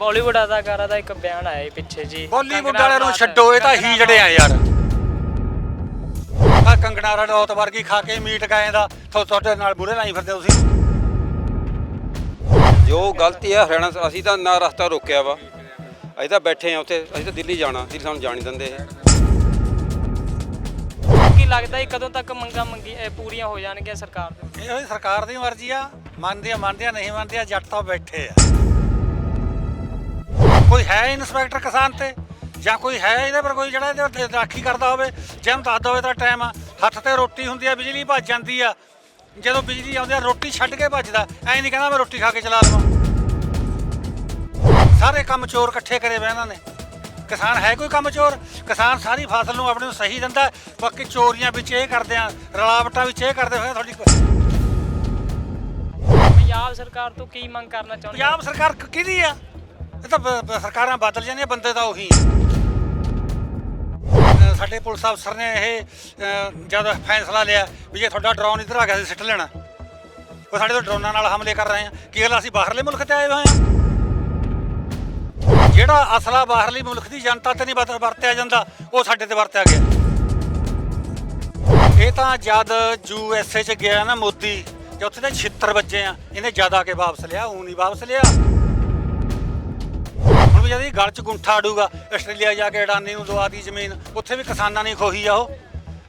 ਬਾਲੀਵੁੱਡ ਅਦਾਕਾਰਾ ਦਾ ਇੱਕ ਬਿਆਨ ਆਇਆ ਸੀ ਪਿੱਛੇ ਜੀ। ਬਾਲੀਵੁੱਡ ਕੰਗਨਾ ਵਾਲਿਆਂ ਨੂੰ ਰਣੌਤ- ਛੱਡੋ ਇਹ ਤਾਂ ਕੰਗਨਾ ਹੀ ਜੜੇ ਆ ਯਾਰ। ਆ ਕੰਗਣਾ ਰਣੌਤ ਵਰਗੀ ਖਾ ਕੇ ਮੀਟ ਗਾਏ ਦਾ ਥੋ- ਤੁਹਾਡੇ ਨਾਲ ਬੁਰੇ ਲਾਈ ਫਿਰਦੇ ਹੋ ਤੁਸੀਂ। ਜੋ ਗਲਤੀ ਹੈ ਹਰਿਆਣਾ ਸ- ਅਸੀਂ ਤਾਂ ਨਾ ਰਸਤਾ ਰੋਕਿਆ ਵਾ। ਅਸੀਂ ਤਾਂ ਬੈਠੇ ਆ ਉੱਥੇ ਅਸੀਂ ਤਾਂ ਦਿੱਲੀ ਜਾਣਾ ਦਿੱਲੀ ਸਾਨੂੰ ਜਾਣ ਨਹੀਂ ਦਿੰਦੇ ਇਹ। ਕੀ ਲੱਗਦਾ ਹੈ ਕਦੋਂ ਤੱਕ ਮੰਗਾਂ ਮੰਗੀ ਇਹ ਪੂਰੀਆਂ ਹੋ ਜਾਣਗੀਆਂ ਸਰਕਾਰ ਦੇ ਇਹ ਹੋਈ ਸਰਕਾਰ ਦੀ ਮਰਜ਼ੀ ਆ। ਮੰਨਦੇ ਆ ਮੰਨਦੇ ਆ ਨਹੀਂ ਮੰਨਦੇ ਆ ਜੱਟ ਤਾਂ ਬੈਠੇ ਆ। ਕੋਈ ਹੈ ਇਨਸਪੈਕਟਰ ਕਿਸਾਨ ਤੇ? ਜਾਂ ਕੋਈ ਹੈ ਇਹਦੇ ਪਰ ਕੋਈ ਜਿਹੜਾ ਇਹਦੇ ਰਾਖੀ ਕਰਦਾ ਹੋਵੇ? ਜਿਹਨੂੰ ਦੱਸ ਹੋਵੇ ਤਾਂ ਟਾਈਮ ਆ। ਹੱਥ ਤੇ ਰੋਟੀ ਹੁੰਦੀ ਆ ਬਿਜਲੀ ਭੱਜ ਜਾਂਦੀ ਆ। ਜਦੋਂ ਬਿਜਲੀ ਆਉਂਦੀ ਆ ਰੋਟੀ ਛੱਡ ਕੇ ਭੱਜਦਾ। ਐ ਨਹੀਂ ਕਹਿੰਦਾ ਮੈਂ ਰੋਟੀ ਖਾ ਕੇ ਚਲਾ ਲਵਾਂ ਸਾਰੇ ਕੰਮ ਚੋਰ ਇਕੱਠੇ ਕਰੇ ਵੇ ਇਹਨਾਂ ਨੇ। ਕਿਸਾਨ ਹੈ ਕੋਈ ਕੰਮ ਚੋਰ? ਕਿਸਾਨ ਸਾਰੀ ਫਸਲ ਨੂੰ ਆਪਣੇ ਨੂੰ ਸਹੀ ਦਿੰਦਾ ਬਾਕੀ ਚੋਰੀਆਂ ਵਿੱਚ ਇਹ ਕਰਦੇ ਆ ਰਲਾਵਟਾਂ ਵਿੱਚ ਇਹ ਕਰਦੇ ਹੋਏ ਤੁਹਾਡੀ ਪੰਜਾਬ ਸਰਕਾਰ ਤੋਂ ਕੀ ਮੰਗ ਕਰਨਾ ਚਾਹੁੰਦੇ ਪੰਜਾਬ ਸਰਕਾਰ ਕਿਹਦੀ ਆ? ਇਹ ਤਾਂ ਬ- ਬ- ਸਰਕਾਰਾਂ ਬਦਲ ਜਾਂਦੀਆਂ ਬੰਦੇ ਤਾਂ ਉਹੀ ਅ, ਸਾਡੇ ਪੁਲਿਸ ਅਫਸਰ ਨੇ ਇਹ ਅ, ਜਦ ਫੈਸਲਾ ਲਿਆ ਵੀ ਜੇ ਤੁਹਾਡਾ ਡਰੋਨ ਇੱਧਰ ਆ ਗਿਆ ਸੀ ਸਿੱਟ ਲੈਣਾ। ਉਹ ਸਾਡੇ ਤੋਂ ਡਰੋਨਾਂ ਨਾਲ ਹਮਲੇ ਕਰ ਰਹੇ ਆ। ਕੀ ਗੱਲ ਅਸੀਂ ਬਾਹਰਲੇ ਮੁਲਕ ਤੇ ਆਏ ਹੋਏ ਆ? ਜਿਹੜਾ ਅਸਲਾ ਬਾਹਰਲੀ ਮੁਲਕ ਦੀ ਜਨਤਾ ਤੇ ਨਹੀਂ ਵਰਤ- ਵਰਤਿਆ ਜਾਂਦਾ ਉਹ ਸਾਡੇ ਤੇ ਵਰਤਿਆ ਗਿਆ। ਇਹ ਤਾਂ ਜਦ ਯੂ ਐਸ ਏ ਚ ਗਿਆ ਨਾ ਮੋਦੀ ਜੇ ਉੱਥੇ ਦੇ 76 ਬੱਚੇ ਆ। ਇਹਨੇ ਜ਼ਿਆਦਾ ਕੇ ਵਾਪਸ ਲਿਆ ਉਹ ਨਹੀਂ ਵਾਪਸ ਲਿਆ। ਵੀ ਜਦ ਇਹ ਗਲ ਚ ਗੁੰਠਾ ਅੜੂਗਾ ਆਸਟ੍ਰੇਲੀਆ ਜਾ ਕੇ ਅਡਾਨੀ ਨੂੰ ਦਵਾ ਜ਼ਮੀਨ, ਉੱਥੇ ਵੀ ਕਿਸਾਨਾਂ ਨੇ ਖੋਹੀ ਆ ਉਹ।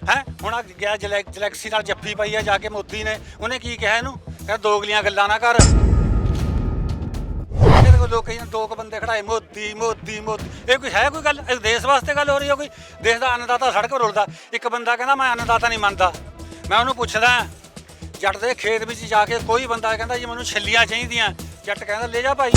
ਹੈ? ਹੁਣ ਆ ਗਿਆ ਜਲੈਕਸੀ ਨਾਲ ਜੱਫੀ ਪਾਈ ਆ ਜਾ ਕੇ ਮੋਦੀ ਨੇ। ਉਹਨੇ ਕੀ ਕਿਹਾ ਇਹਨੂੰ? ਕਹਿੰਦਾ ਦੋਗਲੀਆਂ ਗੱਲਾਂ ਨਾ ਕਰ। ਇਹਦੇ ਕੋਲ ਲੋਕ ਕਹਿੰਦੇ ਦੋ ਕੁ ਬੰਦੇ ਖੜਾਏ, ਮੋਦੀ ਮੋਦੀ ਮੋਦੀ। ਇਹ ਕੋਈ ਹੈ ਕੋਈ ਗੱਲ? ਇਹ ਦੇਸ਼ ਵਾਸਤੇ ਗੱਲ ਹੋ ਰਹੀ ਹੈ ਕੋਈ? ਦੇਸ਼ ਦਾ ਅੰਨਦਾਤਾ ਸੜਕ ਰੁਲਦਾ। ਇੱਕ ਬੰਦਾ ਕਹਿੰਦਾ, ਮੈਂ ਅੰਨਦਾਤਾ ਨਹੀਂ ਮੰਨਦਾ। ਮੈਂ ਉਹਨੂੰ ਪੁੱਛਦਾ, ਜੱਟ ਦੇ ਖੇਤ ਵਿੱਚ ਜਾ ਕੇ ਕੋਈ ਬੰਦਾ ਕਹਿੰਦਾ ਜੀ, ਮੈਨੂੰ ਛੱਲੀਆਂ ਚਾਹੀਦੀਆਂ। ਜੱਟ ਕਹਿੰਦਾ, ਲੈ ਜਾ ਭਾਈ।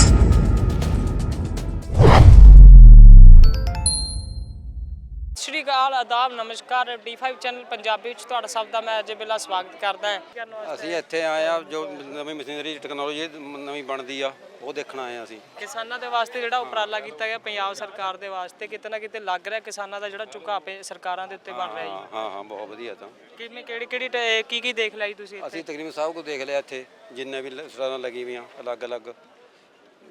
ਸਤਿ ਸ਼੍ਰੀ ਅਕਾਲ ਆਦਾਬ ਨਮਸਕਾਰ। D5 ਚੈਨਲ ਪੰਜਾਬੀ ਵਿੱਚ ਤੁਹਾਡਾ ਸਭ ਦਾ ਮੈਂ ਅਜੇ ਬਿੱਲਾ ਸਵਾਗਤ ਕਰਦਾ ਹਾਂ। ਅਸੀਂ ਇੱਥੇ ਆਏ ਆ ਜੋ ਨਵੀਂ ਮਸ਼ੀਨਰੀ ਟੈਕਨੋਲੋਜੀ ਨਵੀਂ ਬਣਦੀ ਆ ਉਹ ਦੇਖਣ ਆਏ ਆ ਅਸੀਂ। ਕਿਸਾਨਾਂ ਦੇ ਵਾਸਤੇ ਜਿਹੜਾ ਉਪਰਾਲਾ ਕੀਤਾ ਗਿਆ ਪੰਜਾਬ ਸਰਕਾਰ ਦੇ ਵਾਸਤੇ ਕਿਤੇ ਨਾ ਕਿਤੇ ਲੱਗ ਰਿਹਾ ਕਿਸਾਨਾਂ ਦਾ ਜਿਹੜਾ ਪੇ ਸਰਕਾਰਾਂ ਦੇ ਉੱਤੇ ਬਣ ਰਿਹਾ ਹਾਂ ਹਾਂ ਹਾਂ ਬਹੁਤ ਵਧੀਆ ਤਾਂ। ਜੀ ਕਿਵੇਂ ਕਿਹੜੀ ਕਿਹੜੀ ਕੀ ਕੀ ਦੇਖ ਜੀ ਤੁਸੀਂ ਇੱਥੇ? ਅਸੀਂ ਤਕਰੀਬਨ ਸਭ ਕੁਝ ਦੇਖ ਲਿਆ ਇੱਥੇ ਜਿੰਨੇ ਵੀ ਲ- ਸਟਾਲਾਂ ਲੱਗੀ ਵੀਆਂ ਅਲੱਗ-ਅਲੱਗ।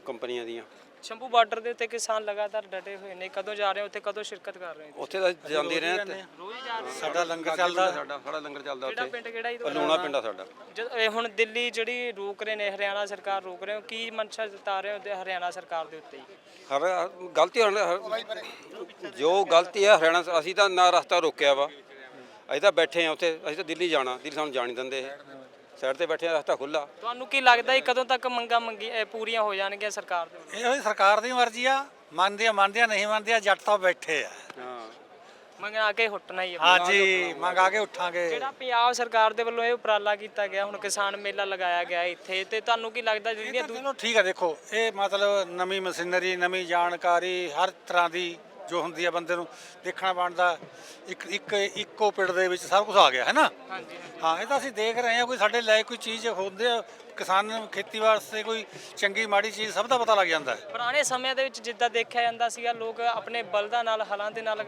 ਕੰਪਨੀਆਂ ਦੀਆਂ। ਸ਼ੰਭੂ ਬਾਰਡਰ ਦੇ ਉੱਤੇ ਕਿਸਾਨ ਲਗਾਤਾਰ ਡਟੇ ਹੋਏ ਨੇ। ਕਦੋਂ ਜਾ ਰਹੇ ਹੋ ਉੱਥੇ ਕਦੋਂ ਸ਼ਿਰਕਤ ਕਰ ਰਹੇ ਹੋ ਉੱਥੇ ਤਾਂ ਜਾਂਦੇ ਰਹੇ ਤੇ ਰੋਜ਼ ਜਾ ਰਹੇ ਹੋ ਸਾਡਾ ਲੰਗਰ ਚੱਲਦਾ। ਸਾਡਾ ਸਾਡਾ ਲੰਗਰ ਚੱਲਦਾ ਕਿਹੜਾ ਉੱਥੇ। ਪਿੰਡ ਕਿਹੜਾ ਜੀ? ਤੁਹਾਡਾ? ਲੂਣਾ ਪਿੰਡ ਆ ਸਾਡਾ। ਜਦ ਇਹ ਹੁਣ ਦਿੱਲੀ ਜਿਹੜੀ ਰੋਕ ਰਹੇ ਨੇ ਹਰਿਆਣਾ ਸਰਕਾਰ ਰੋਕ ਰਹੇ ਹੋ? ਕੀ ਮਨਸ਼ਾ ਜਤਾ ਰਹੇ ਹੋ ਤੇ ਹਰਿਆਣਾ ਸਰਕਾਰ ਦੇ ਉੱਤੇ? ਜੀ ਹਰ ਗਲਤੀ ਹਰ- ਹਰ- ਜੋ ਗਲਤੀ ਹੈ ਹਰਿਆਣਾ ਸ- ਅਸੀਂ ਤਾਂ ਨਾ ਰਸਤਾ ਰੋਕਿਆ ਵਾ। ਅਸੀਂ ਤਾਂ ਬੈਠੇ ਆ ਉੱਥੇ। ਅਸੀਂ ਤਾਂ ਦਿੱਲੀ ਜਾਣਾ। ਦਿੱਲੀ ਸਾਨੂੰ ਜਾਣ ਨਹੀਂ ਦਿੰਦੇ ਇਹ। ਸਾਈਡ ਤੇ ਬੈਠੇ ਆ ਰਸਤਾ ਖੁੱਲਾ ਤੁਹਾਨੂੰ ਕੀ ਲੱਗਦਾ ਹੈ ਕਦੋਂ ਤੱਕ ਮੰਗਾਂ ਮੰਗੀ ਇਹ ਪੂਰੀਆਂ ਹੋ ਜਾਣਗੀਆਂ ਸਰਕਾਰ ਦੇ ਵੱਲੋਂ? ਇਹ ਹੋਈ ਸਰਕਾਰ ਦੀ ਮਰਜ਼ੀ ਆ ਮੰਨਦੇ ਆ ਮੰਨਦੇ ਆ ਨਹੀਂ ਮੰਨਦੇ ਆ ਜੱਟ ਤਾਂ ਬੈਠੇ ਆ। ਹਾਂ। ਮੰਗਾ ਕੇ ਹੁੱਟਣਾ ਹੀ ਹੈ ਹਾਂਜੀ ਮੰਗਾ ਕੇ ਉੱਠਾਂਗੇ। ਜਿਹੜਾ ਪੰਜਾਬ ਸਰਕਾਰ ਦੇ ਵੱਲੋਂ ਇਹ ਉਪਰਾਲਾ ਕੀਤਾ ਗਿਆ ਹੁਣ ਕਿਸਾਨ ਮੇਲਾ ਲਗਾਇਆ ਗਿਆ ਇੱਥੇ ਤੇ ਤੁਹਾਨੂੰ ਕੀ ਲੱਗਦਾ ਜਿਹੜੀਆਂ ਦੂ- ਚਲੋ ਠੀਕ ਹੈ ਦੇਖੋ ਇਹ ਮਤਲਬ ਨਵੀਂ ਮਸ਼ੀਨਰੀ ਨਵੀਂ ਜਾਣਕਾਰੀ ਹਰ ਤਰ੍ਹਾਂ ਦੀ ਜੋ ਹੁੰਦੀ ਹੈ ਬੰਦੇ ਨੂੰ ਦੇਖਣਾ ਬਣਦਾ ਇੱਕ ਇੱਕ ਇੱਕੋ ਪਿੰਡ ਦੇ ਵਿੱਚ ਸਭ ਕੁਝ ਆ ਗਿਆ ਹੈ ਨਾ ਹਾਂਜੀ। ਹਾਂ ਇਹ ਤਾਂ ਅਸੀਂ ਦੇਖ ਰਹੇ ਹਾਂ ਕੋਈ ਸਾਡੇ ਲਈ ਕੋਈ ਚੀਜ਼ ਹੁੰਦੇ ਆ ਕਿਸਾਨ ਖੇਤੀ ਵਾਸਤੇ ਕੋਈ ਚੰਗੀ ਮਾੜੀ ਚੀਜ਼ ਸਭ ਦਾ ਪਤਾ ਲੱਗ ਜਾਂਦਾ ਹੈ। ਪੁਰਾਣੇ ਸਮਿਆਂ ਦੇ ਵਿੱਚ ਜਿੱਦਾਂ ਦੇਖਿਆ ਜਾਂਦਾ ਸੀਗਾ ਲੋਕ ਆਪਣੇ ਬਲਦਾਂ ਨਾਲ ਹਲਾਂ ਦੇ ਨਾਲ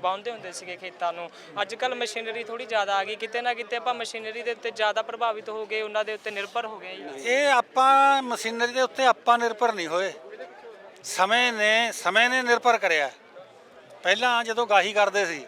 ਬਾਉਂਦੇ ਹੁੰਦੇ ਸੀਗੇ ਖੇਤਾਂ ਨੂੰ। ਅੱਜ ਕੱਲ ਮਸ਼ੀਨਰੀ ਥੋੜੀ ਜ਼ਿਆਦਾ ਆ ਗਈ ਕਿਤੇ ਨਾ ਕਿਤੇ ਆਪਾਂ ਮਸ਼ੀਨਰੀ ਦੇ ਉੱਤੇ ਜ਼ਿਆਦਾ ਪ੍ਰਭਾਵਿਤ ਹੋ ਗਏ ਉਹਨਾਂ ਦੇ ਉੱਤੇ ਨਿਰਭਰ ਹੋ ਗਏ। ਜੀ ਇਹ ਆਪਾਂ ਮਸ਼ੀਨਰੀ ਦੇ ਉੱਤੇ ਆਪਾਂ ਨਿਰਭਰ ਨਹੀਂ ਹੋਏ। ਸਮੇਂ ਨੇ ਸਮੇਂ ਨੇ ਨਿਰਭਰ ਕਰਿਆ। ਪਹਿਲਾਂ ਜਦੋਂ ਗਾਹੀ ਕਰਦੇ ਸੀ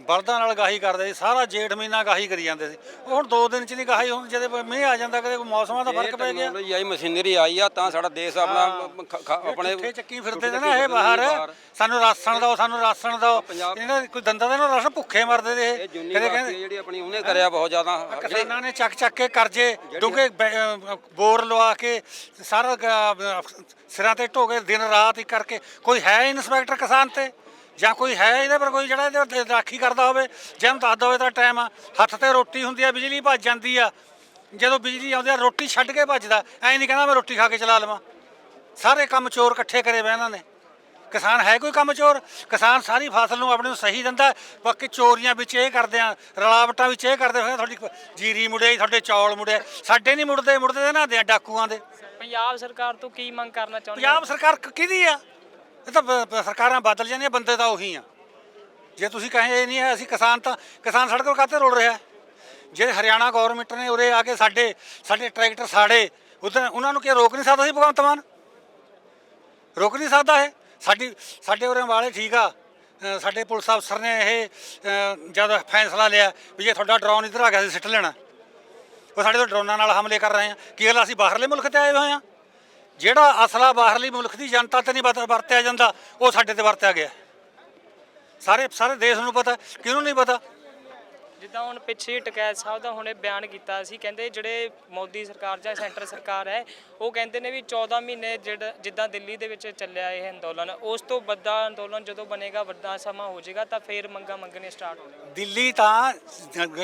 ਬਲਦਾਂ ਨਾਲ ਗਾਹੀ ਕਰਦੇ ਸੀ ਸਾਰਾ ਜੇਠ ਮਹੀਨਾ ਗਾਹੀ ਕਰੀ ਜਾਂਦੇ ਸੀ। ਉਹ ਹੁਣ ਦੋ ਦਿਨ ਚ ਨਹੀਂ ਗਾਹੀ ਹੁਣ ਜਦੇ ਮੀਂਹ ਆ ਜਾਂਦਾ ਕਦੇ ਕੋਈ ਮੌਸਮਾਂ ਦਾ ਫ਼ਰਕ ਪੈ ਗਿਆ। ਟੈਕਨੋਲੋਜੀ ਆਈ ਮਸ਼ੀਨਰੀ ਆਈ ਆ ਤਾਂ ਸਾਡਾ ਦੇਸ਼ ਆਪਣਾ ਖ- ਖ- ਆਪਣੇ ਆਪਣੇ ਚੱਕੀ ਫਿਰਦੇ ਨੇ ਨਾ ਇਹ ਬਾਹਰ। ਸਾਨੂੰ ਰਾਸ਼ਨ ਦਿਓ ਸਾਨੂੰ ਰਾਸ਼ਨ ਦਿਓ। ਇਹਨਾਂ ਦਾ ਕੋਈ ਦੰਦਾਂ ਦੇ ਨਾ ਰਾਸ਼ਨ ਭੁੱਖੇ ਮਰਦੇ ਦੇ ਇਹ। ਇਹ ਜੁਨੀ ਕਦੇ ਕਹਿੰਦੇ ਜਿਹੜੀ ਆਪਣੀ ਉਹਨੇ ਕਰਿਆ ਬਹੁਤ ਜ਼ਿਆਦਾ। ਕਿਸਾਨਾਂ ਨੇ ਚੱਕ ਚੱਕ ਕੇ ਕਰਜ਼ੇ ਡੂੰਘੇ ਬੈ- ਅਹ ਬੋਰ ਲਵਾ ਕੇ ਸਾਰਾ ਗ- ਸਿਰਾਂ ਤੇ ਢੋ ਕੇ ਦਿਨ ਰਾਤ ਹੀ ਕਰਕੇ। ਕੋਈ ਹੈ ਇਨਸਪੈਕਟਰ ਕਿਸਾਨ ਤੇ? ਜਾਂ ਕੋਈ ਹੈ ਇਹਦੇ ਪਰ ਕੋਈ ਜਿਹੜਾ ਇਹਦੇ ਰਾਖੀ ਕਰਦਾ ਹੋਵੇ ਜਿਹਨੂੰ ਦੱਸਦਾ ਹੋਵੇ ਤਾਂ ਟਾਈਮ ਆ। ਹੱਥ ਤੇ ਰੋਟੀ ਹੁੰਦੀ ਆ ਬਿਜਲੀ ਭੱਜ ਜਾਂਦੀ ਆ। ਜਦੋਂ ਬਿਜਲੀ ਆਉਂਦੀ ਆ ਰੋਟੀ ਛੱਡ ਕੇ ਭੱਜਦਾ। ਐ ਨਹੀਂ ਕਹਿੰਦਾ ਮੈਂ ਰੋਟੀ ਖਾ ਕੇ ਚਲਾ ਲਵਾਂ। ਸਾਰੇ ਕੰਮ ਚੋਰ ਇਕੱਠੇ ਕਰੇ ਵੇ ਇਹਨਾਂ ਨੇ। ਕਿਸਾਨ ਹੈ ਕੋਈ ਕੰਮ ਚੋਰ? ਕਿਸਾਨ ਸਾਰੀ ਫਸਲ ਨੂੰ ਆਪਣੇ ਨੂੰ ਸਹੀ ਦਿੰਦਾ ਬਾਕੀ ਚੋਰੀਆਂ ਵਿੱਚ ਇਹ ਕਰਦੇ ਆ ਰਲਾਵਟਾਂ ਵਿੱਚ ਇਹ ਕਰਦੇ ਹੋਏ ਤੁਹਾਡੀ ਜੀਰੀ ਮੁੜਿਆ ਤੁਹਾਡੇ ਚੌਲ ਮੁੜਿਆ। ਸਾਡੇ ਨਹੀਂ ਮੁੜਦੇ ਮੁੜਦੇ ਇਹਨਾਂ ਦੇ ਡਾਕੂਆਂ ਦੇ। ਪੰਜਾਬ ਸਰਕਾਰ ਤੋਂ ਕੀ ਮੰਗ ਕਰਨਾ ਚਾਹੁੰਦੇ ਪੰਜਾਬ ਸਰਕਾਰ ਕਿਹਦੀ ਆ? ਇਹ ਤਾਂ ਬ- ਬ- ਸਰਕਾਰਾਂ ਬਦਲ ਜਾਂਦੀਆਂ ਬੰਦੇ ਤਾਂ ਉਹੀ ਆ। ਜੇ ਤੁਸੀਂ ਕਹੇ ਇਹ ਨਹੀਂ ਹੈ ਅਸੀਂ ਕਿਸਾਨ ਤਾਂ ਕਿਸਾਨ ਸੜਕ 'ਤੇ ਕਾਤੇ ਰੋਲ ਰਿਹਾ ਹੈ? ਜੇ ਹਰਿਆਣਾ ਗਵਰਨਮੈਂਟ ਨੇ ਉਰੇ ਆ ਕੇ ਸਾਡੇ ਸਾਡੇ ਟਰੈਕਟਰ ਸਾੜੇ ਉਧਰ ਉਹਨਾਂ ਨੂੰ ਕੀ ਰੋਕ ਨਹੀਂ ਸਕਦਾ ਸੀ ਭਗਵੰਤ ਮਾਨ? ਰੋਕ ਨਹੀਂ ਸਕਦਾ ਇਹ? ਸਾਡੀ ਸਾਡੇ ਉਰੇ ਵਾਲੇ ਠੀਕ ਆ। ਅ, ਸਾਡੇ ਪੁਲਿਸ ਅਫਸਰ ਨੇ ਇਹ ਅ, ਜਦ ਫੈਸਲਾ ਲਿਆ ਵੀ ਜੇ ਤੁਹਾਡਾ ਡਰੋਨ ਇੱਧਰ ਆ ਗਿਆ ਸੀ ਸਿੱਟ ਲੈਣਾ। ਉਹ ਸਾਡੇ ਤੋਂ ਡਰੋਨਾਂ ਨਾਲ ਹਮਲੇ ਕਰ ਰਹੇ ਆ। ਕੀ ਗੱਲ ਅਸੀਂ ਬਾਹਰਲੇ ਮੁਲਕ ਤੇ ਆਏ ਹੋਏ ਆ? ਜਿਹੜਾ ਅਸਲਾ ਬਾਹਰਲੀ ਮੁਲਕ ਦੀ ਜਨਤਾ ਤੇ ਨਹੀਂ ਵਰਤ- ਵਰਤਿਆ ਜਾਂਦਾ, ਉਹ ਸਾਡੇ ਤੇ ਵਰਤਿਆ ਗਿਆ। ਸਾਰੇ ਸਾਰੇ ਦੇਸ਼ ਨੂੰ ਪਤਾ, ਕਿਹਨੂੰ ਨਹੀਂ ਪਤਾ? ਜਿੱਦਾਂ ਹੁਣ ਪਿੱਛੇ ਟਕੈਤ ਸਾਹਿਬ ਦਾ ਹੁਣੇ ਬਿਆਨ ਕੀਤਾ ਸੀ ਕਹਿੰਦੇ ਜਿਹੜੇ ਮੋਦੀ ਸਰਕਾਰ ਜਾਂ ਸੈਂਟਰ ਸਰਕਾਰ ਹੈ ਉਹ ਕਹਿੰਦੇ ਨੇ ਵੀ 14 ਮਹੀਨੇ ਜਿਹੜਾ ਜਿੱਦਾਂ ਦਿੱਲੀ ਦੇ ਵਿੱਚ ਚੱਲਿਆ ਇਹ ਅੰਦੋਲਨ ਉਸ ਤੋਂ ਵੱਡਾ ਅੰਦੋਲਨ ਜਦੋਂ ਬਣੇਗਾ ਵੱਡਾ ਸਮਾਂ ਹੋ ਜਾਏਗਾ ਤਾਂ ਫੇਰ ਮੰਗਾ ਮੰਗਣੇ ਸਟਾਰਟ ਹੋਣਗੇ ਦਿੱਲੀ ਤਾਂ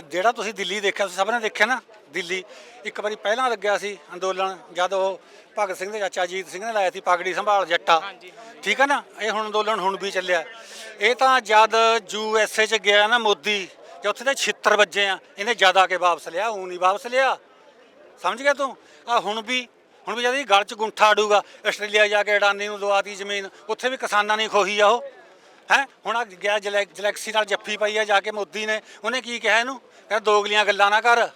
ਜਿਹੜਾ ਤੁਸੀਂ ਦਿੱਲੀ ਦੇਖਿਆ ਤੁਸੀਂ ਸਭ ਨੇ ਦੇਖਿਆ ਨਾ ਦਿੱਲੀ ਇੱਕ ਵਾਰੀ ਪਹਿਲਾਂ ਲੱਗਿਆ ਸੀ ਅੰਦੋਲਨ ਜਦ ਉਹ ਭਗਤ ਸਿੰਘ ਦੇ ਚਾਚਾ ਜੀਤ ਸਿੰਘ ਨੇ ਲਾਇਆ ਸੀ ਪਗੜੀ ਸੰਭਾਲ ਜੱਟਾ। ਠੀਕ ਹੈ ਨਾ? ਇਹ ਹੁਣ ਅੰਦੋਲਨ ਹੁਣ ਵੀ ਚੱਲਿਆ। ਇਹ ਤਾਂ ਜਦ ਯੂ ਐਸ ਏ ਚ ਗਿਆ ਨਾ ਮੋਦੀ ਕਿ ਉੱਥੇ ਤੇ 76 ਵੱਜੇ ਆ, ਇਹਨੇ ਜ਼ਿਆਦਾ ਕੇ ਵਾਪਸ ਲਿਆ ਉਹ ਨਹੀਂ ਵਾਪਸ ਲਿਆ। ਸਮਝ ਗਿਆ ਤੂੰ? ਆ ਹੁਣ ਵੀ ਹੁਣ ਵੀ ਜਦ ਇਹ ਗਲ ਚ ਗੁੰਠਾ ਅੜੂਗਾ ਆਸਟ੍ਰੇਲੀਆ ਜਾ ਕੇ ਅਡਾਨੀ ਨੂੰ ਦਵਾਤੀ ਜ਼ਮੀਨ, ਉੱਥੇ ਵੀ ਕਿਸਾਨਾਂ ਨੇ ਖੋਹੀ ਆ ਉਹ। ਹੈ? ਹੁਣ ਆ ਗਿਆ ਜਲੈ- ਜਲੈਕਸੀ ਨਾਲ ਜੱਫੀ ਪਾਈ ਆ ਜਾ ਕੇ ਮੋਦੀ ਨੇ। ਉਹਨੇ ਕੀ ਕਿਹਾ ਇਹਨੂੰ? ਕਹਿੰਦਾ ਦੋਗਲੀਆਂ ਗੱਲਾਂ ਨਾ ਕਰ।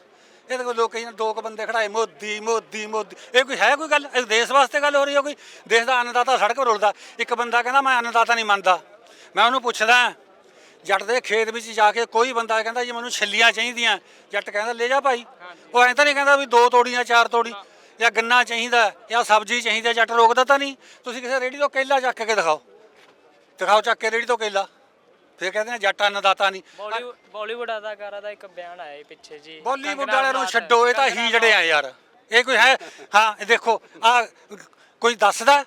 ਇਹ ਤਾਂ ਲੋਕ ਕਹੀ ਦੋ ਕੁ ਬੰਦੇ ਖੜਾਏ, ਮੋਦੀ ਮੋਦੀ ਮੋਦੀ। ਇਹ ਕੋਈ ਹੈ ਕੋਈ ਗੱਲ? ਇਹ ਦੇਸ਼ ਵਾਸਤੇ ਗੱਲ ਹੋ ਰਹੀ ਹੈ ਕੋਈ? ਦੇਸ਼ ਦਾ ਅੰਨਦਾਤਾ ਸੜਕ ਰੁਲਦਾ। ਇੱਕ ਬੰਦਾ ਕਹਿੰਦਾ, ਮੈਂ ਅੰਨਦਾਤਾ ਨਹੀਂ ਮੰਨਦਾ। ਮੈਂ ਉਹਨੂੰ ਪੁੱਛਦਾ ਜੱਟ ਦੇ ਖੇਤ ਵਿੱਚ ਜਾ ਕੇ ਕੋਈ ਬੰਦਾ ਕਹਿੰਦਾ ਜੀ ਮੈਨੂੰ ਛੱਲੀਆਂ ਚਾਹੀਦੀਆਂ ਜੱਟ ਕਹਿੰਦਾ ਲੈ ਜਾ ਭਾਈ। ਉਹ ਐਂ ਤਾਂ ਨਹੀਂ ਕਹਿੰਦਾ ਵੀ ਦੋ ਤੋੜੀਆਂ ਚਾਰ ਤੋੜੀ ਜਾਂ ਗੰਨਾ ਚਾਹੀਦਾ ਜਾਂ ਸਬਜ਼ੀ ਚਾਹੀਦੀ ਜੱਟ ਰੋਕਦਾ ਤਾਂ ਨਹੀਂ। ਤੁਸੀਂ ਕਿਸੇ ਰੇੜੀ ਤੋਂ ਕੇਲਾ ਚੱਕ ਕੇ ਦਿਖਾਓ। ਦਿਖਾਓ ਚੱਕ ਕੇ ਰੇੜੀ ਤੋਂ ਕੇਲਾ। ਫਿਰ ਕਹਿੰਦੇ ਨੇ ਜੱਟ ਅੰਨਦਾਤਾ ਨਹੀਂ। ਬਾਲੀਵੁੱਡ ਅਦਾਕਾਰਾ ਦਾ ਇੱਕ ਬਿਆਨ ਆਇਆ ਸੀ ਪਿੱਛੇ ਜੀ। ਬਾਲੀਵੁੱਡ ਵਾਲਿਆਂ ਨੂੰ ਛੱਡੋ ਇਹ ਤਾਂ ਹੀ ਜੜੇ ਆ ਯਾਰ। ਇਹ ਕੋਈ ਹੈ ਹਾਂ ਇਹ ਦੇਖੋ ਆ ਕੋਈ ਦੱਸਦਾ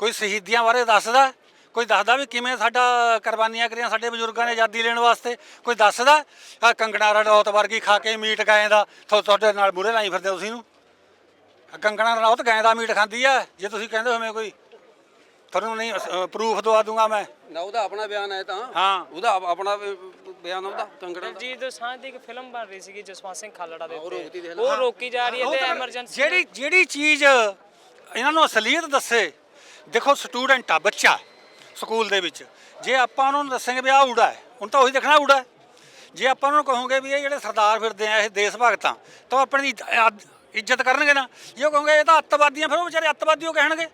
ਕੋਈ ਸ਼ਹੀਦੀਆਂ ਬਾਰੇ ਦੱਸਦਾ ਕੋਈ ਦੱਸਦਾ ਵੀ ਕਿਵੇਂ ਸਾਡਾ ਕੁਰਬਾਨੀਆਂ ਕਰੀਆਂ ਸਾਡੇ ਬਜ਼ੁਰਗਾਂ ਨੇ ਆਜ਼ਾਦੀ ਲੈਣ ਵਾਸਤੇ? ਕੋਈ ਦੱਸਦਾ? ਆ ਕੰਗਣਾ ਰਣੌਤ ਵਰਗੀ ਖਾ ਕੇ ਮੀਟ ਗਾਏ ਦਾ ਤੁਹਾ- ਤੁਹਾਡੇ ਨਾਲ ਮੂਰੇ ਲਾਈ ਫਿਰਦੇ ਤੁਸੀਂ ਨੂੰ ਕੰਗਣਾ ਰਣੌਤ ਗਾਏ ਦਾ ਮੀਟ ਖਾਂਦੀ ਆ ਜੇ ਤੁਸੀਂ ਕਹਿੰਦੇ ਹੋ ਮੈਂ ਕੋਈ। ਤੁਹਾਨੂੰ ਨਹੀਂ ਪ੍ਰੂਫ ਦਵਾ ਦੂੰਗਾ ਮੈਂ। ਨਾ ਉਹਦਾ ਆਪਣਾ ਬਿਆਨ ਹੈ ਤਾਂ। ਹਾਂ। ਉਹਦਾ ਆਪ- ਆਪਣਾ ਬਿਆਨ ਉਹਦਾ ਕੰਗੜਾ ਦਾ। ਦਲਜੀਤ ਦੋਸਾਂਝ ਦੀ ਇੱਕ ਫਿਲਮ ਬਣ ਰਹੀ ਸੀਗੀ ਜਸਵੰਤ ਸਿੰਘ ਖਾਲੜਾ ਦੇ ਉੱਤੇ। ਉਹ ਰੋਕੀ ਜਾ ਰਹੀ ਹੈ ਤਾਂ ਐਮਰਜੈਂਸੀ ਜਿਹੜੀ ਜਿਹੜੀ ਚੀਜ਼ ਇਹਨਾਂ ਨੂੰ ਅਸਲੀਅਤ ਦੱਸੇ ਦੇਖੋ ਸਟੂਡੈਂਟ ਆ ਬੱਚਾ। ਸਕੂਲ ਦੇ ਵਿੱਚ। ਜੇ ਆਪਾਂ ਉਹਨਾਂ ਨੂੰ ਦੱਸਾਂਗੇ ਵੀ ਆਹ ਊੜਾ ਹੈ ਹੁਣ ਤਾਂ ਉਹੀ ਦੇਖਣਾ ਊੜਾ ਹੈ। ਜੇ ਆਪਾਂ ਉਹਨਾਂ ਨੂੰ ਕਹੋਗੇ ਵੀ ਇਹ ਜਿਹੜੇ ਸਰਦਾਰ ਫਿਰਦੇ ਆ, ਇਹ ਦੇਸ਼ ਭਗਤਾਂ, ਤਾਂ ਉਹ ਆਪਣੀ ਇੱਜ਼ਤ- ਇੱਜ਼ਤ ਕਰਨਗੇ ਨਾ। ਜੇ ਉਹ ਕਹੋਗੇ ਇਹ ਤਾਂ ਅੱਤਵਾਦੀਆਂ, ਫਿਰ ਉਹ ਵਿਚਾਰੇ ਅੱਤਵਾਦੀ ਉਹ ਕਹਿਣਗੇ।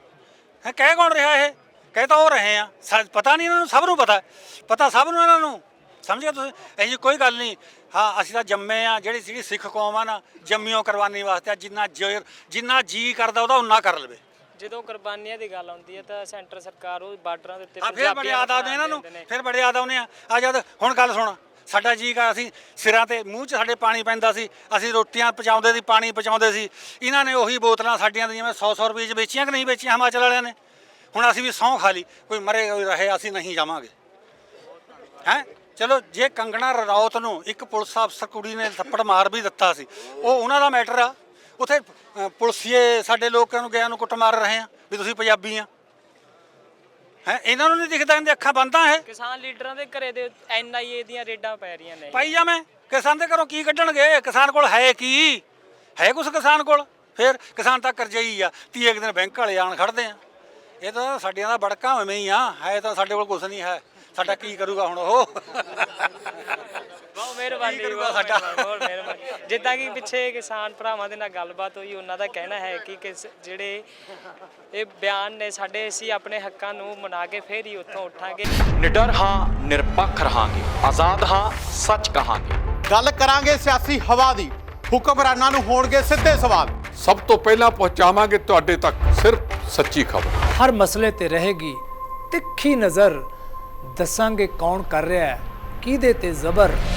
ਹੈ, ਕਹਿ ਕੌਣ ਰਿਹਾ ਇਹ? ਕਹਿ ਤਾਂ ਉਹ ਰਹੇ ਆ। ਪਤਾ ਨਹੀਂ ਇਹਨਾਂ ਨੂੰ, ਸਭ ਨੂੰ ਪਤਾ ਪਤਾ ਸਭ ਨੂੰ ਇਹਨਾਂ ਨੂੰ। ਸਮਝ ਗਏ ਤੁਸੀਂ? ਇਹ ਜੀ ਕੋਈ ਗੱਲ ਨਹੀਂ। ਹਾਂ, ਅਸੀਂ ਤਾਂ ਜੰਮੇ ਆ, ਜਿਹੜੀ ਜਿਹੜੀ ਸਿੱਖ ਕੌਮ ਆ ਨਾ, ਜੰਮਿਓ ਕੁਰਬਾਨੀ ਵਾਸਤੇ ਜਿੰਨਾ ਜਿੰਨਾ ਜੀ ਕਰਦਾ, ਉਹਦਾ ਉਨਾ ਕਰ ਲਵੇ। ਜਦੋਂ ਕੁਰਬਾਨੀਆਂ ਦੀ ਗੱਲ ਆਉਂਦੀ ਹੈ ਤਾਂ ਸੈਂਟਰ ਸਰਕਾਰ ਉਹ ਬਾਰਡਰਾਂ ਦੇ ਉੱਤੇ ਆ ਫਿਰ ਬੜੇ ਯਾਦ ਆਉਂਦੇ ਇਹਨਾਂ ਨੂੰ ਫਿਰ ਬੜੇ ਯਾਦ ਆਉਂਦੇ ਆ। ਆ ਜਦ ਹੁਣ ਗੱਲ ਸੁਣ ਸਾਡਾ ਜੀ ਕਾ ਅਸੀਂ ਸਿਰਾਂ ਤੇ ਮੂੰਹ 'ਚ ਸਾਡੇ ਪਾਣੀ ਪੈਂਦਾ ਸੀ ਅਸੀਂ ਰੋਟੀਆਂ ਪਚਾਉਂਦੇ ਸੀ ਪਾਣੀ ਪਚਾਉਂਦੇ ਸੀ ਇਹਨਾਂ ਨੇ ਉਹੀ ਬੋਤਲਾਂ ਸਾਡੀਆਂ ਦੀਆਂ 100 100 ਰੁਪਏ 'ਚ ਵੇਚੀਆਂ ਕਿ ਨਹੀਂ ਵੇਚੀਆਂ ਹਿਮਾਚਲ ਵਾਲਿਆਂ ਨੇ? ਹੁਣ ਅਸੀਂ ਵੀ ਸਹੁੰ ਖਾ ਲਈ ਕੋਈ ਮਰੇ ਕੋਈ ਰਹੇ ਅਸੀਂ ਨਹੀਂ ਜਾਵਾਂਗੇ। ਹੈ? ਚਲੋ ਜੇ ਕੰਗਣਾ ਰਣੌਤ ਨੂੰ ਇੱਕ ਪੁਲਿਸ ਅਫਸਰ ਕੁੜੀ ਨੇ ਥੱਪੜ ਮਾਰ ਵੀ ਦਿੱਤਾ ਸੀ ਉਹ ਉਹਨਾਂ ਦਾ ਮੈਟਰ ਆ। ਉਥੇ ਪੁਲਿਸੀਏ ਸਾਡੇ ਲੋਕਾਂ ਨੂੰ ਗਿਆ ਨੂੰ ਕੁੱਟ ਮਾਰ ਰਹੇ ਆ ਵੀ ਤੁਸੀਂ ਪੰਜਾਬੀ ਆ। ਹੈ ਇਹਨਾਂ ਨੂੰ ਨਹੀਂ ਦਿਖਦਾ ਇਹਨਾਂ ਅੱਖਾਂ ਬੰਦਾਂ ਹੈ ਕਿਸਾਨ ਲੀਡਰਾਂ ਦੇ ਘਰੇ ਦੇ ਐਨਆਈਏ ਦੀਆਂ ਰੇਡਾਂ ਪੈ ਰਹੀਆਂ ਨੇ। ਪਾਈ ਜਾਵੇਂ ਕਿਸਾਨ ਦੇ ਘਰੋਂ ਕੀ ਕੱਢਣਗੇ? ਕਿਸਾਨ ਕੋਲ ਹੈ ਕੀ? ਹੈ ਕੁਛ ਕਿਸਾਨ ਕੋਲ? ਫਿਰ ਕਿਸਾਨ ਤਾਂ ਕਰਜ਼ਈ ਆ। ਤੀ ਇੱਕ ਦਿਨ ਬੈਂਕ ਵਾਲੇ ਆਣ ਖੜਦੇ ਆ। ਇਹ ਤਾਂ ਸਾਡੀਆਂ ਦਾ ਬੜਕਾ ਉਵੇਂ ਹੀ ਆ। ਹੈ ਤਾਂ ਸਾਡੇ ਕੋਲ ਕੁਛ ਨਹੀਂ ਹੈ। ਸਾਡਾ ਕੀ ਕਰੂਗਾ ਹੁਣ ਉਹ? ਬਹੁਤ ਮਿਹਰਬਾਨੀ ਕਰੂਗਾ ਸਾਡਾ? ਬਹੁਤ ਮਿਹਰਬਾਨੀ। ਜਿੱਦਾਂ ਕਿ ਪਿੱਛੇ ਕਿਸਾਨ ਭਰਾਵਾਂ ਦੇ ਨਾਲ ਗੱਲਬਾਤ ਹੋਈ ਉਹਨਾਂ ਦਾ ਕਹਿਣਾ ਹੈ ਕਿ ਕਿਸ ਜਿਹੜੇ ਇਹ ਬਿਆਨ ਨੇ ਸਾਡੇ ਅਸੀਂ ਆਪਣੇ ਹੱਕਾਂ ਨੂੰ ਮਨਾ ਕੇ ਫੇਰ ਹੀ ਉੱਥੋਂ ਉੱਠਾਂਗੇ। ਨਿਡਰ ਹਾਂ ਨਿਰਪੱਖ ਰਹਾਂਗੇ। ਆਜ਼ਾਦ ਹਾਂ ਸੱਚ ਕਹਾਂਗੇ। ਗੱਲ ਕਰਾਂਗੇ ਸਿਆਸੀ ਹਵਾ ਦੀ। ਹੁਕਮਰਾਨਾਂ ਨੂੰ ਹੋਣਗੇ ਸਿੱਧੇ ਸਵਾਲ। ਸਭ ਤੋਂ ਪਹਿਲਾਂ ਪਹੁੰਚਾਵਾਂਗੇ ਤੁਹਾਡੇ ਤੱਕ ਸਿਰਫ ਸੱਚੀ ਖਬਰ। ਹਰ ਮਸਲੇ ਤੇ ਰਹੇਗੀ ਤਿੱਖੀ ਨਜ਼ਰ। ਦੱਸਾਂਗੇ ਕੌਣ ਕਰ ਰਿਹਾ ਹੈ ਕਿਹਦੇ ਤੇ ਜ਼ਬਰ।